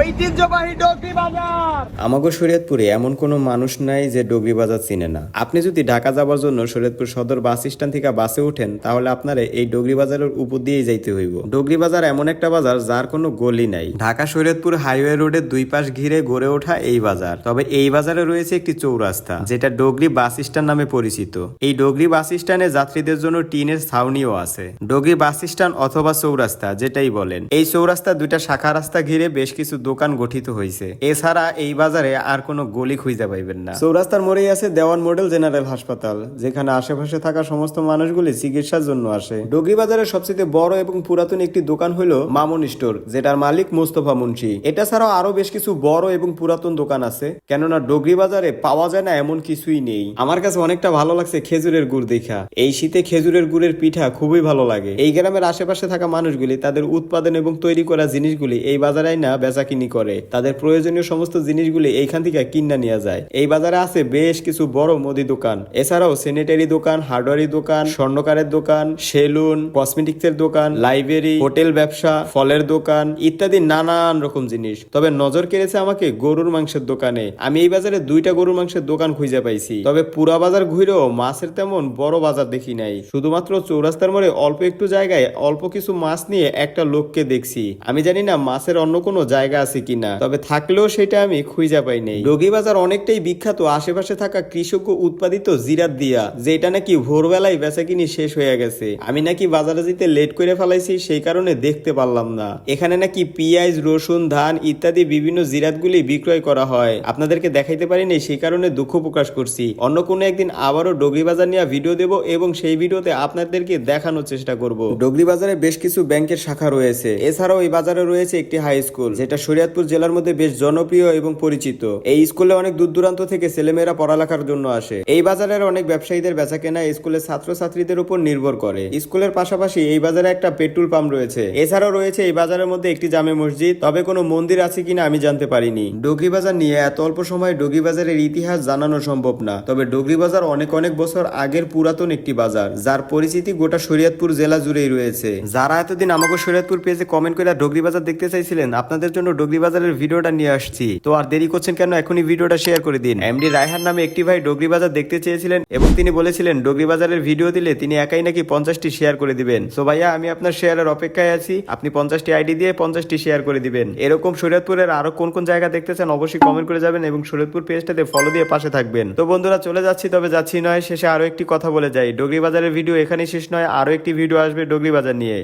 ঐতিহ্যবাহী ডগরি বাজার। আমাগো শরীয়তপুরে এমন কোনো মানুষ নাই যে ডগরি বাজার চিনে না। আপনি যদি ঢাকা যাবার জন্য শরীয়তপুর সদর বাস স্ট্যান্ড থেকে বাসে ওঠেন তাহলে আপনার এই ডগরি বাজারের উপর দিয়েই যাইতে হইব। ডগরি বাজার এমন একটা বাজার যার কোনো গলি নাই। ঢাকা শরীয়তপুর হাইওয়ে রোডের দুই পাশ ঘিরে গড়ে ওঠা এই বাজার। তবে এই বাজারে রয়েছে একটি চৌরাস্তা, যেটা ডগরি বাস স্ট্যান্ড নামে পরিচিত। এই ডগরি বাস স্ট্যান্ডে যাত্রীদের জন্য টিনের ছাউনিও আছে। ডগরি বাস স্ট্যান্ড অথবা চৌরাস্তা, যেটাই বলেন। এই চৌরাস্তা দুইটা শাখা রাস্তা ঘিরে বেশ কিছু দোকান গঠিত হয়েছে এছাড়া এই বাজারে আর কোনো গলি খুঁজে পাইবেন না। চৌরাস্তার মোড়েই আছে দেওয়ান মডেল জেনারেল হাসপাতাল, যেখানে আশেপাশে থাকা সমস্ত মানুষগুলি চিকিৎসার জন্য আসে। ডগরি বাজারের সবচেয়ে বড় এবং পুরাতন একটি দোকান হলো মামুন স্টোর, যেটার মালিক মোস্তফা মুন্সি। এটা ছাড়াও আরও বেশ কিছু বড় এবং পুরাতন দোকান আছে, কেননা ডগরি বাজারে পাওয়া যায় না এমন কিছুই নেই। আমার কাছে অনেকটা ভালো লাগছে খেজুরের গুড় দেখা। এই শীতে খেজুরের গুড়ের পিঠা খুবই ভালো লাগে। এই গ্রামের আশেপাশে থাকা মানুষগুলি তাদের উৎপাদন এবং তৈরি করা জিনিসগুলি এই বাজারে না বেচাকিনি করে। তাদের প্রয়োজনীয় সমস্ত জিনিসগুলি এইখান থেকে কিনা নিয়ে যায়। এই বাজারে আছে বেশ কিছু বড় মুদি দোকান। এছাড়াও স্যানিটারি দোকান হার্ডওয়ারি দোকান, স্বর্ণকারের দোকান, সেলুন কসমেটিক্সের দোকান লাইব্রেরি হোটেল ব্যবসা, ফলের দোকান ইত্যাদি নানান রকম জিনিস। তবে নজর কেড়েছে আমাকে গরুর মাংসের দোকানে। আমি এই বাজারে দুইটা গরুর মাংসের দোকান খুঁজে পাইছি। তবে পুরা বাজার ঘুরেও মাছের তেমন বড় বাজার দেখি নাই। শুধুমাত্র চৌরাস্তার মোড়ে অল্প একটু জায়গায় অল্প কিছু মাছ নিয়ে একটা লোককে দেখছি। আমি জানি না মাছের অন্য কোনো জায়গা আছে কিনা। তবে থাকলেও সেটা আমি খুঁজে পাই নাই। বাজার অনেকটাই বিখ্যাত আশেপাশে থাকা কৃষক উৎপাদিত জিরাত দিয়া, যেটা নাকি ভোরবেলায় বেচা কিনি শেষ হয়ে গেছে। আমি নাকি বাজারে যেতে লেট করে ফেলাইছি, সেই কারণে দেখতে পারলাম না। এখানে নাকি পেঁয়াজ, রসুন, ধান ইত্যাদি বিভিন্ন জিরাতগুলি বিক্রয় করা হয়। আপনাদেরকে দেখাইতে পারিনি সেই কারণে দুঃখ প্রকাশ করছি। অন্য কোনো একদিন আবারও ডগরি বাজার নিয়ে ভিডিও দেব এবং সেই ভিডিওতে আপনাদেরকে দেখানোর চেষ্টা করব। ডগরি বাজারে বেশ কিছু ব্যাংকের শাখা রয়েছে। এছাড়াও এই বাজারে রয়েছে একটি হাই স্কুল, যেটা শরীয়তপুর জেলার মধ্যে বেশ জনপ্রিয় এবং পরিচিত। এই স্কুলে অনেক দূর দূরান্ত থেকে ছেলেমেয়েরা পড়ালেখার জন্য আসে। এই বাজারের অনেক ব্যবসায়ীদের বেচা কেনা স্কুলের ছাত্রছাত্রীদের উপর নির্ভর করে। স্কুলের পাশাপাশি এই বাজারে একটা পেট্রোল পাম্প রয়েছে। এছাড়াও রয়েছে এই বাজারের মধ্যে একটি জামে মসজিদ। তবে কোনো মন্দির আছে কিনা আমি জানতে পারিনি। ডগরি বাজার নিয়ে এত অল্প সময়ে ডগরি বাজারের ইতিহাস জানানো সম্ভব না। তবে ডগরি বাজার অনেক অনেক বছর আগের পুরাতন একটি বাজার, যার পরিচিতি গোটা শরীয়তপুর জেলা জুড়েই রয়েছে। যারা এতদিন আমাকে শরীয়তপুর পেজে কমেন্ট করে ডগরি বাজার দেখতে চাইছিলেন, আপনাদের জন্য ডগরি বাজারের ভিডিওটা নিয়ে আসছি। তো আর দেরি করছেন কেন? এখনই ভিডিওটা শেয়ার করে দিন। এমডি রায়হান নামে একটি ভাই ডগরি বাজার দেখতে চেয়েছিলেন এবং তিনি বলেছিলেন ডগরি বাজারের ভিডিও দিলে তিনি একাই নাকি পঞ্চাশটি শেয়ার করে দিবেন। সো ভাইয়া, আমি আপনার শেয়ারের অপেক্ষায় আছি। আপনি পঞ্চাশটি আইডি দিয়ে পঞ্চাশটি শেয়ার করে দিবেন। এরকম শরীয়তপুরের আরও কোন কোন জায়গা দেখতে চান অবশ্যই কমেন্ট করে যাবেন এবং শরীয়তপুর পেজটাতে ফলো দিয়ে পাশে থাকবেন। তো বন্ধুরা, চলে যাচ্ছি, তবে যাচ্ছি নয়, শেষে আরও একটি কথা বলে যাই। ডগরি বাজারের ভিডিও এখানেই শেষ নয়, আরও একটি ভিডিও আসবে ডগরি বাজার নিয়ে।